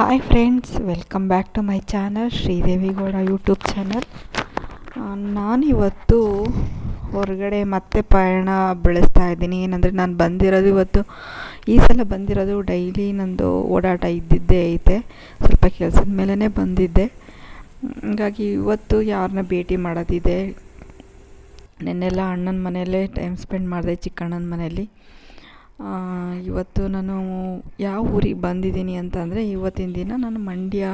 Hi friends welcome back to my channel Sridevi Gowda YouTube channel ನಾನಿವತ್ತು ಹೊರಗಡೆ ಮತ್ತೆ ಪಯಣ ಬೆಳೆಸ್ತಾ ಇದ್ದೀನಿ. ಏನಂದರೆ ನಾನು ಬಂದಿರೋದು ಇವತ್ತು, ಈ ಸಲ ಬಂದಿರೋದು ಡೈಲಿ ನಂದು ಓಡಾಟ ಇದ್ದಿದ್ದೇ ಐತೆ. ಸ್ವಲ್ಪ ಕೆಲಸದ ಮೇಲೇ ಬಂದಿದ್ದೆ. ಹಾಗಾಗಿ ಇವತ್ತು ಯಾರನ್ನ ಭೇಟಿ ಮಾಡೋದಿದೆ? ನೆನ್ನೆಲ್ಲ ಅಣ್ಣನ ಮನೆಯಲ್ಲೇ ಟೈಮ್ ಸ್ಪೆಂಡ್ ಮಾಡಿದೆ ಚಿಕ್ಕಣ್ಣನ ಮನೆಯಲ್ಲಿ. ಇವತ್ತು ನಾನು ಯಾವ ಊರಿಗೆ ಬಂದಿದ್ದೀನಿ ಅಂತಂದರೆ ಇವತ್ತಿನ ದಿನ ನಾನು ಮಂಡ್ಯ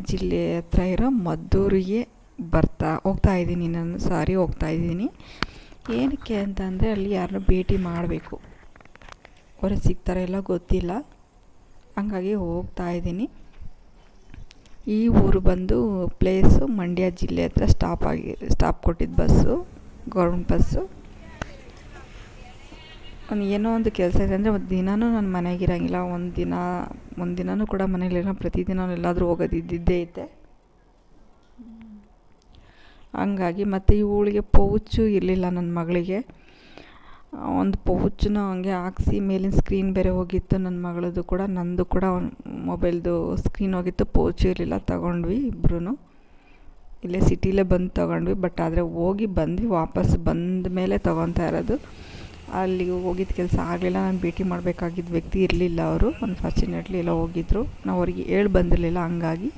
ಜಿಲ್ಲೆ ಹತ್ರ ಇರೋ ಮದ್ದೂರಿಗೆ ಬರ್ತಾ ಹೋಗ್ತಾ ಇದ್ದೀನಿ ನಾನು ಸಾರಿ ಹೋಗ್ತಾ ಇದ್ದೀನಿ. ಏನಕ್ಕೆ ಅಂತಂದರೆ ಅಲ್ಲಿ ಯಾರನ್ನೂ ಭೇಟಿ ಮಾಡಬೇಕು. ಅವ್ರಿಗೆ ಸಿಗ್ತಾರೆ ಎಲ್ಲ ಗೊತ್ತಿಲ್ಲ. ಹಂಗಾಗಿ ಹೋಗ್ತಾ ಇದ್ದೀನಿ. ಈ ಊರು ಬಂದು ಪ್ಲೇಸು ಮಂಡ್ಯ ಜಿಲ್ಲೆ ಹತ್ರ ಸ್ಟಾಪ್ ಆಗಿ ಸ್ಟಾಪ್ ಕೊಟ್ಟಿದ್ದ ಬಸ್ಸು, ಗೌರ್ಮೆಂಟ್ ಬಸ್ಸು. ಏನೋ ಒಂದು ಕೆಲಸ ಇದೆ ಅಂದರೆ ಒಂದು ದಿನವೂ ನಾನು ಮನೆಗಿರೋಂಗಿಲ್ಲ. ಒಂದು ದಿನ, ಒಂದು ದಿನವೂ ಕೂಡ ಮನೇಲಿರೋ ಪ್ರತಿದಿನ ಎಲ್ಲಾದರೂ ಹೋಗೋದು ಇದ್ದಿದ್ದೇ ಐತೆ. ಹಂಗಾಗಿ ಮತ್ತು ಇವಳಿಗೆ ಪೌಚು ಇರಲಿಲ್ಲ ನನ್ನ ಮಗಳಿಗೆ. ಒಂದು ಪೌಚನ್ನ ಹಂಗೆ ಹಾಕ್ಸಿ ಮೇಲಿನ ಸ್ಕ್ರೀನ್ ಬೇರೆ ಹೋಗಿತ್ತು ನನ್ನ ಮಗಳದ್ದು ಕೂಡ. ನಂದು ಕೂಡ ಮೊಬೈಲ್ದು ಸ್ಕ್ರೀನ್ ಹೋಗಿತ್ತು, ಪೌಚು ಇರಲಿಲ್ಲ, ತಗೊಂಡ್ವಿ ಇಬ್ಬರೂ ಇಲ್ಲೇ ಸಿಟಿಲೇ ಬಂದು ತಗೊಂಡ್ವಿ ಬಟ್ ಆದರೆ ಹೋಗಿ ಬಂದ್ವಿ, ವಾಪಸ್ ಬಂದ ಮೇಲೆ ತೊಗೊತಾ ಇರೋದು. ಅಲ್ಲಿಗೆ ಹೋಗಿದ್ದ ಕೆಲಸ ಆಗಲಿಲ್ಲ. ನಾನು ಭೇಟಿ ಮಾಡಬೇಕಾಗಿದ್ದ ವ್ಯಕ್ತಿ ಇರಲಿಲ್ಲ ಅವರು. ಅನ್ಫಾರ್ಚುನೇಟ್ಲಿ ಎಲ್ಲ ಹೋಗಿದ್ದರು ನಾವು ಅವ್ರಿಗೆ ಹೇಳಿ ಬಂದಿರಲಿಲ್ಲ. ಹಂಗಾಗಿ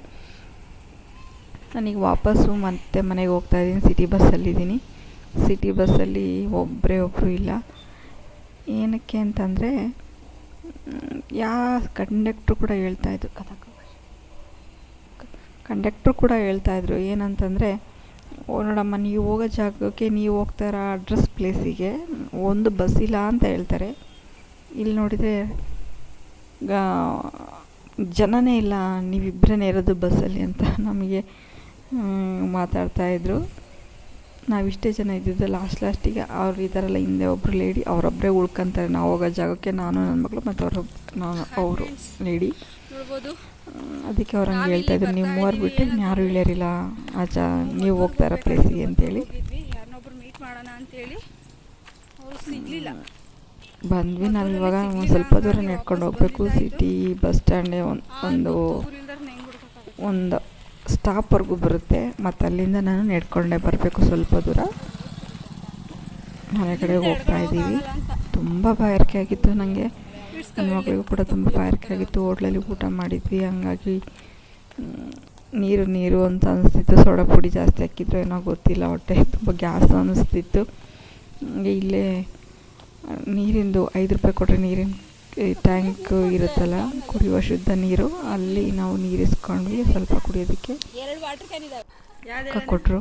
ನಾನೀಗ ವಾಪಸ್ಸು ಮತ್ತೆ ಮನೆಗೆ ಹೋಗ್ತಾ ಇದ್ದೀನಿ. ಸಿಟಿ ಬಸ್ಸಲ್ಲಿದ್ದೀನಿ ಸಿಟಿ ಬಸ್ಸಲ್ಲಿ ಒಬ್ಬರೇ ಒಬ್ಬರು ಇಲ್ಲ. ಏನಕ್ಕೆ ಅಂತಂದರೆ, ಯಾ ಕಂಡಕ್ಟ್ರು ಕೂಡ ಹೇಳ್ತಾಯಿದ್ರು ಕಥಕ ಕಂಡಕ್ಟ್ರು ಕೂಡ ಹೇಳ್ತಾಯಿದ್ರು ಏನಂತಂದರೆ ನೋಡಮ್ಮ ನೀವು ಹೋಗೋ ಜಾಗಕ್ಕೆ ನೀವು ಹೋಗ್ತಾ ಇರೋ ಅಡ್ರೆಸ್ ಪ್ಲೇಸಿಗೆ ಒಂದು ಬಸ್ ಇಲ್ಲ ಅಂತ ಹೇಳ್ತಾರೆ. ಇಲ್ಲಿ ನೋಡಿದರೆ ಜನನೇ ಇಲ್ಲ ನೀವಿಬ್ಬರೇ ಇರೋದು ಬಸ್ಸಲ್ಲಿ ಅಂತ ನಮಗೆ ಮಾತಾಡ್ತಾಯಿದ್ರು ನಾವಿಷ್ಟೇ ಜನ ಇದ್ದಿದ್ದು ಲಾಸ್ಟ್ ಲಾಸ್ಟಿಗೆ ಅವ್ರು ಇದ್ದಾರಲ್ಲ ಹಿಂದೆ ಒಬ್ಬರು ಲೇಡಿ ಅವರೊಬ್ಬರೇ ಉಳ್ಕೊಂತಾರೆ. ನಾವು ಹೋಗೋ ಜಾಗಕ್ಕೆ ನಾನು ನನ್ನ ಮಗಳು ಮತ್ತು ಅವರು ನಾನು ಅವರು ಲೇಡಿ ಅದಕ್ಕೆ ಅವ್ರು ಹಂಗೆ ಹೇಳ್ತಾಯಿದ್ರು ನೀವು ಮೂವರು ಬಿಟ್ಟು ಯಾರು ಇಳಿಯರಿಲ್ಲ. ಆಚಾ ನೀವು ಹೋಗ್ತಾರ ಪ್ಲೇಸಿಗೆ ಅಂತೇಳಿ. ಹೋಗಿದ್ವಿ ಯಾರನ್ನೊಬ್ರು ಮೀಟ್ ಮಾಡೋಣ ಅಂತೇಳಿ. ಅವ್ರು ಸಿಗ್ಲಿಲ್ಲ. ಬಂದ್ವಿ ನಾವು ಇವಾಗ ಒಂದು ಸ್ವಲ್ಪ ದೂರ ನಡ್ಕೊಂಡು ಹೋಗಬೇಕು. ಸಿಟಿ ಬಸ್ ಸ್ಟ್ಯಾಂಡೇ ಒಂದು ಒಂದು ಸ್ಟಾಪ್ವರೆಗೂ ಬರುತ್ತೆ. ಮತ್ತು ಅಲ್ಲಿಂದ ನಾನು ನಡ್ಕೊಂಡೇ ಬರಬೇಕು ಸ್ವಲ್ಪ ದೂರ. ಮನೆ ಕಡೆ ಹೋಗ್ತಾ ಇದ್ದೀವಿ. ತುಂಬ ಬಾಯಾರಿಕೆ ಆಗಿತ್ತು ನನಗೆ ನನ್ನ ಮಗಳಿಗೂ ಕೂಡ ತುಂಬ ಬಾಯಾರಿಕೆ ಆಗಿತ್ತು. ಹೋಟ್ಲಲ್ಲಿ ಊಟ ಮಾಡಿದ್ವಿ. ಹಂಗಾಗಿ ನೀರು ನೀರು ಅಂತ ಅನಿಸ್ತಿತ್ತು. ಸೋಡಾ ಪುಡಿ ಜಾಸ್ತಿ ಹಾಕಿದ್ರು ಏನೋ ಗೊತ್ತಿಲ್ಲ. ಹೊಟ್ಟೆ ತುಂಬ ಗ್ಯಾಸ್ ಅನ್ನಿಸ್ತಿತ್ತು ಹಂಗೆ ಇಲ್ಲೇ, ನೀರಿಂದು ಐದು ರೂಪಾಯಿ ಕೊಟ್ಟರೆ ನೀರಿನ ಟ್ಯಾಂಕ್ ಇರುತ್ತಲ್ಲ, ಕುಡಿಯುವ ಶುದ್ಧ ನೀರು. ಅಲ್ಲಿ ನಾವು ನೀರು ಇಸ್ಕೊಂಡ್ವಿ ಸ್ವಲ್ಪ ಕುಡಿಯೋದಕ್ಕೆ ಕೊಟ್ಟರು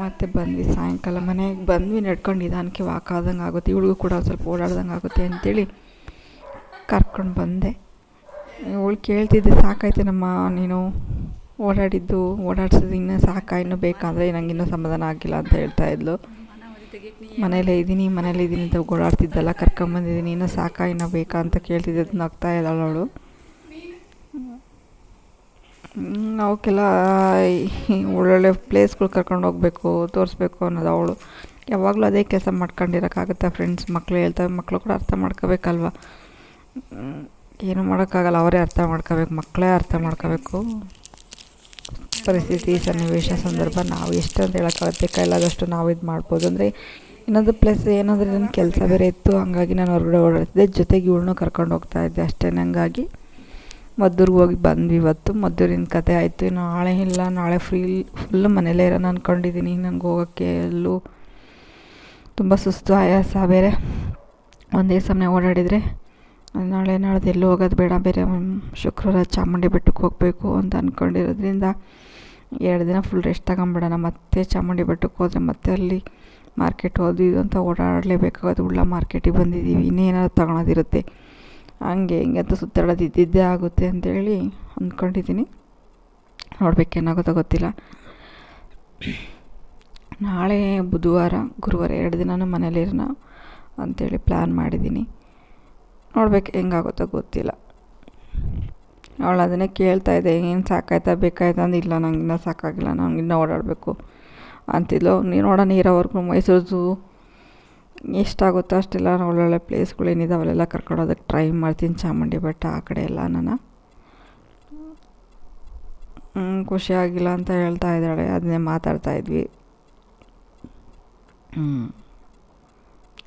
ಮತ್ತೆ ಬಂದ್ವಿ ಸಾಯಂಕಾಲ ಮನೆಗೆ. ಬಂದ್ವಿ, ನಡ್ಕೊಂಡು ನಿಧಾನಕ್ಕೆ ವಾಕ್ ಆದಂಗೆ ಆಗುತ್ತೆ. ಇವಳಿಗೂ ಕೂಡ ಸ್ವಲ್ಪ ಓಡಾಡ್ದಂಗೆ ಆಗುತ್ತೆ ಅಂತೇಳಿ ಕರ್ಕೊಂಡು ಬಂದೆ. ಇವಳು ಕೇಳ್ತಿದ್ದೆ ಸಾಕಾಯ್ತೇನಮ್ಮ ನೀನು ಓಡಾಡಿದ್ದು ಓಡಾಡ್ಸೋದು ಇನ್ನೂ ಸಾಕಾ, ಇನ್ನೂ ಬೇಕಾದರೆ ನಂಗೆ ಇನ್ನೂ ಸಮಾಧಾನ ಆಗಿಲ್ಲ ಅಂತ ಹೇಳ್ತಾ ಇದ್ಲು. ಮನೇಲೇ ಇದ್ದೀನಿ ಮನೇಲೇ ಇದ್ದೀನಿ ಅಂತ ಓಡಾಡ್ತಿದ್ದಲ್ಲ ಕರ್ಕೊಂಬಂದಿದ್ದೀನಿ ಇನ್ನೂ ಸಾಕಾ, ಇನ್ನೂ ಬೇಕಾ ಅಂತ ಕೇಳ್ತಿದ್ದೆ ನಗ್ತಾ ಇದ್ದಾಳೆ ಅವಳು ಅವಕ್ಕೆಲ್ಲ ಒಳ್ಳೊಳ್ಳೆ ಪ್ಲೇಸ್ಗಳು ಕರ್ಕೊಂಡು ಹೋಗಬೇಕು, ತೋರಿಸ್ಬೇಕು ಅನ್ನೋದು ಅವಳು. ಯಾವಾಗಲೂ ಅದೇ ಕೆಲಸ ಮಾಡ್ಕೊಂಡಿರೋಕ್ಕಾಗುತ್ತೆ ಫ್ರೆಂಡ್ಸ್ ಮಕ್ಕಳು ಹೇಳ್ತಾರೆ ಮಕ್ಕಳು ಕೂಡ ಅರ್ಥ ಮಾಡ್ಕೋಬೇಕಲ್ವ? ಏನು ಮಾಡೋಕ್ಕಾಗಲ್ಲ, ಅವರೇ ಅರ್ಥ ಮಾಡ್ಕೋಬೇಕು, ಮಕ್ಕಳೇ ಅರ್ಥ ಮಾಡ್ಕೋಬೇಕು. ಪರಿಸ್ಥಿತಿ ಸನ್ನಿವೇಶ ಸಂದರ್ಭ ನಾವು ಎಷ್ಟು ಅಂತ ಹೇಳೋಕ್ಕಾಗುತ್ತೆ ಕೈಲಾದಷ್ಟು ನಾವು ಇದು ಮಾಡ್ಬೋದು. ಅಂದರೆ ಇನ್ನೊಂದು ಪ್ಲಸ್ ಏನಂದರೆ ನನ್ನ ಕೆಲಸ ಬೇರೆ ಇತ್ತು, ಹಾಗಾಗಿ ನಾನು ಹೊರಗಡೆ ಓಡಾಡ್ತಿದ್ದೆ. ಜೊತೆಗೆ ಇವಳನ್ನೂ ಕರ್ಕೊಂಡು ಹೋಗ್ತಾ ಇದ್ದೆ ಅಷ್ಟೇ ಹಂಗಾಗಿ ಮದ್ದೂರಿಗೆ ಹೋಗಿ ಬಂದ್ವಿ ಇವತ್ತು. ಮದ್ದೂರಿನ ಕತೆ ಆಯಿತು. ನಾಳೆ ಇಲ್ಲ, ನಾಳೆ ಫ್ರೀ ಫುಲ್ ಮನೇಲೇ ಇರೋಣ ಅಂದ್ಕೊಂಡಿದ್ದೀನಿ ನನಗೆ ಹೋಗೋಕ್ಕೆ ಎಲ್ಲೂ ತುಂಬ ಸುಸ್ತು ಆಯಾಸ ಬೇರೆ. ಒಂದೇ ಸಮಯ ಓಡಾಡಿದರೆ ನಾಳೆ, ನಾಳೆದು ಎಲ್ಲೂ ಹೋಗೋದು ಬೇಡ. ಬೇರೆ ಶುಕ್ರವಾರ ಚಾಮುಂಡಿ ಬೆಟ್ಟಕ್ಕೆ ಹೋಗಬೇಕು ಅಂತ ಅಂದ್ಕೊಂಡಿರೋದ್ರಿಂದ ಎರಡು ದಿನ ಫುಲ್ ರೆಸ್ಟ್ ತಗೊಂಬಿಡೋಣ ಮತ್ತೆ ಚಾಮುಂಡಿ ಬೆಟ್ಟಕ್ಕೆ ಹೋದರೆ ಮತ್ತೆ ಅಲ್ಲಿ ಮಾರ್ಕೆಟ್ ಹೋದ್ವಿ ಇದು ಅಂತ ಓಡಾಡಲೇಬೇಕಾಗೋದು ಉಳ್ಳ ಮಾರ್ಕೆಟಿಗೆ ಬಂದಿದ್ದೀವಿ. ಇನ್ನೇನಾದ್ರು ತಗೊಳೋದಿರುತ್ತೆ. ಹಂಗೆ ಹಿಂಗೆ ಅಂತ ಸುತ್ತಾಡೋದು ಇದ್ದಿದ್ದೇ ಆಗುತ್ತೆ ಅಂತೇಳಿ ಅಂದ್ಕೊಂಡಿದ್ದೀನಿ. ನೋಡ್ಬೇಕು ಏನಾಗುತ್ತೋ ಗೊತ್ತಿಲ್ಲ. ನಾಳೆ ಬುಧವಾರ, ಗುರುವಾರ ಎರಡು ದಿನ ಮನೇಲಿರೋಣ ಅಂಥೇಳಿ ಪ್ಲ್ಯಾನ್ ಮಾಡಿದ್ದೀನಿ. ನೋಡ್ಬೇಕು ಹೆಂಗಾಗುತ್ತೋ ಗೊತ್ತಿಲ್ಲ. ಅವಳು ಅದನ್ನೇ ಕೇಳ್ತಾ ಇದ್ದೆ ಏನು ಸಾಕಾಯ್ತಾ? ಬೇಕಾಯ್ತಾ? ಅಂದ, ಇಲ್ಲ, ನಂಗೆ ಇನ್ನೂ ಸಾಕಾಗಿಲ್ಲ ನಂಗೆ ಇನ್ನೂ ಓಡಾಡಬೇಕು. ಅಂತಿದ್ಲು. ನೀನು ನೋಡೋಣ ಇರೋವರೆಗೂ ಮೈಸೂರು ಝೂ ಎಷ್ಟಾಗುತ್ತೋ ಅಷ್ಟೆಲ್ಲ ಒಳ್ಳೊಳ್ಳೆ ಪ್ಲೇಸ್ಗಳು ಏನಿದೆ ಅವೆಲ್ಲ ಕರ್ಕೊಂಡು ಹೋಗೋದಕ್ಕೆ ಟ್ರೈ ಮಾಡ್ತೀನಿ, ಚಾಮುಂಡಿ ಬೆಟ್ಟ ಆ ಕಡೆ ಎಲ್ಲ ನಾನು. ಖುಷಿಯಾಗಿಲ್ಲ ಅಂತ ಹೇಳ್ತಾ ಇದ್ದಾಳೆ, ಅದನ್ನೇ ಮಾತಾಡ್ತಾ ಇದ್ವಿ.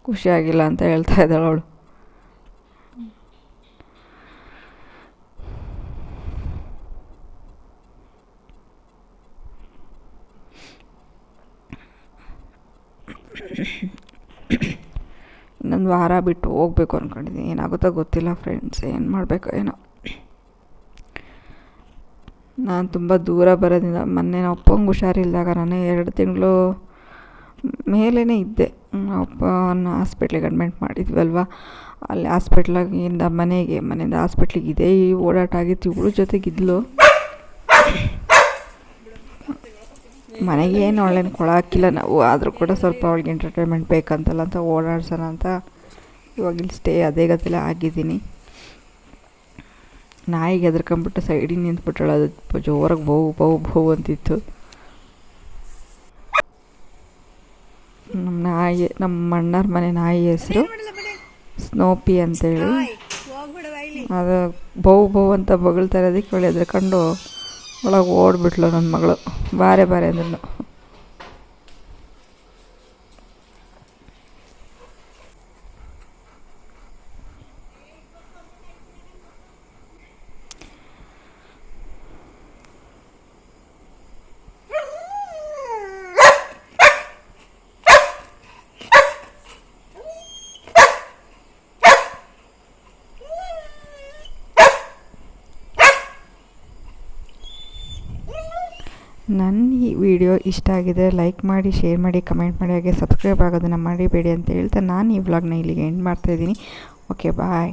ಖುಷಿಯಾಗಿಲ್ಲ ಅಂತ ಹೇಳ್ತಾ ಇದ್ದಾಳೆ ಅವಳು. ಇನ್ನೊಂದು ವಾರ ಬಿಟ್ಟು ಹೋಗ್ಬೇಕು ಅಂದ್ಕೊಂಡಿದ್ದೀನಿ ಏನಾಗುತ್ತೋ ಗೊತ್ತಿಲ್ಲ ಫ್ರೆಂಡ್ಸ್ ಏನು ಮಾಡಬೇಕು ಏನೋ. ನಾನು ತುಂಬ ದೂರ ಬರೋದ್ರಿಂದ ಮೊನ್ನೆ ನಮ್ಮ ಅಪ್ಪಂಗೆ ಹುಷಾರಿಲ್ದಾಗ ನಾನು ಎರಡು ತಿಂಗಳು ಮೇಲೇ ಇದ್ದೆ. ಅಪ್ಪನ ಹಾಸ್ಪಿಟ್ಲಿಗೆ ಅಡ್ಮಿಟ್ ಮಾಡಿದ್ವಲ್ವ? ಅಲ್ಲಿ ಹಾಸ್ಪಿಟ್ಲಾಗಿಂದ ಮನೆಗೆ, ಮನೆಯಿಂದ ಹಾಸ್ಪಿಟ್ಲಿಗೆ ಇದೇ ಓಡಾಟ ಆಗಿತ್ತು. ಇವಳು ಜೊತೆಗಿದ್ಲು. ಮನೆಗೆ ಏನು ಅವಳೇನು ಕೊಡೋಕ್ಕಿಲ್ಲ ನಾವು. ಆದರೂ ಕೂಡ ಸ್ವಲ್ಪ ಅವಳಿಗೆ ಎಂಟರ್ಟೈನ್ಮೆಂಟ್ ಬೇಕಂತಲ್ಲ ಅಂತ ಓಡಾಡ್ಸೋಣ ಅಂತ ಇವಾಗ ಇಲ್ಲಿ ಸ್ಟೇ ಅದೇ ಗತಿಲೇ ಆಗಿದ್ದೀನಿ. ನಾಯಿಗೆ ಹೆದರ್ಕೊಂಬಿಟ್ಟು ಸೈಡಿಗೆ ನಿಂತ್ಬಿಟ್ಟಾಳೆ ಅದು ಜೋರಾಗಿ ಬೋ ಬೌ ಬೋ ಅಂತಿತ್ತು. ನಮ್ಮ ನಾಯಿ ನಮ್ಮ ಅಣ್ಣರ ಮನೆ ನಾಯಿ ಹೆಸರು ಸ್ನೋಪಿ ಅಂತೇಳಿ. ಅದು ಬೋ ಬೋ ಅಂತ ಬಗಳ್ತಾ ಇರೋದಕ್ಕೆ ಅವಳು ಹೆದರ್ಕೊಂಡು ಒಳಗೆ ಓಡ್ಬಿಟ್ಲು ನನ್ನ ಮಗಳು. ಬಾರೆ ಬಾರೆ ಅಂದ್ರೂ ನನ್ನ ಈ ವಿಡಿಯೋ ಇಷ್ಟ ಆಗಿದ್ರೆ ಲೈಕ್ ಮಾಡಿ, ಶೇರ್ ಮಾಡಿ, ಕಮೆಂಟ್ ಮಾಡಿ, ಹಾಗೆ ಸಬ್ಸ್ಕ್ರೈಬ್ ಆಗೋದನ್ನು ಮಾಡಿಬೇಡಿ ಅಂತ ಹೇಳ್ತಾ ನಾನು ಈ ವ್ಲಾಗ್ನ ಇಲ್ಲಿಗೆ ಎಂಡ್ ಮಾಡ್ತಾಯಿದ್ದೀನಿ ಓಕೆ ಬಾಯ್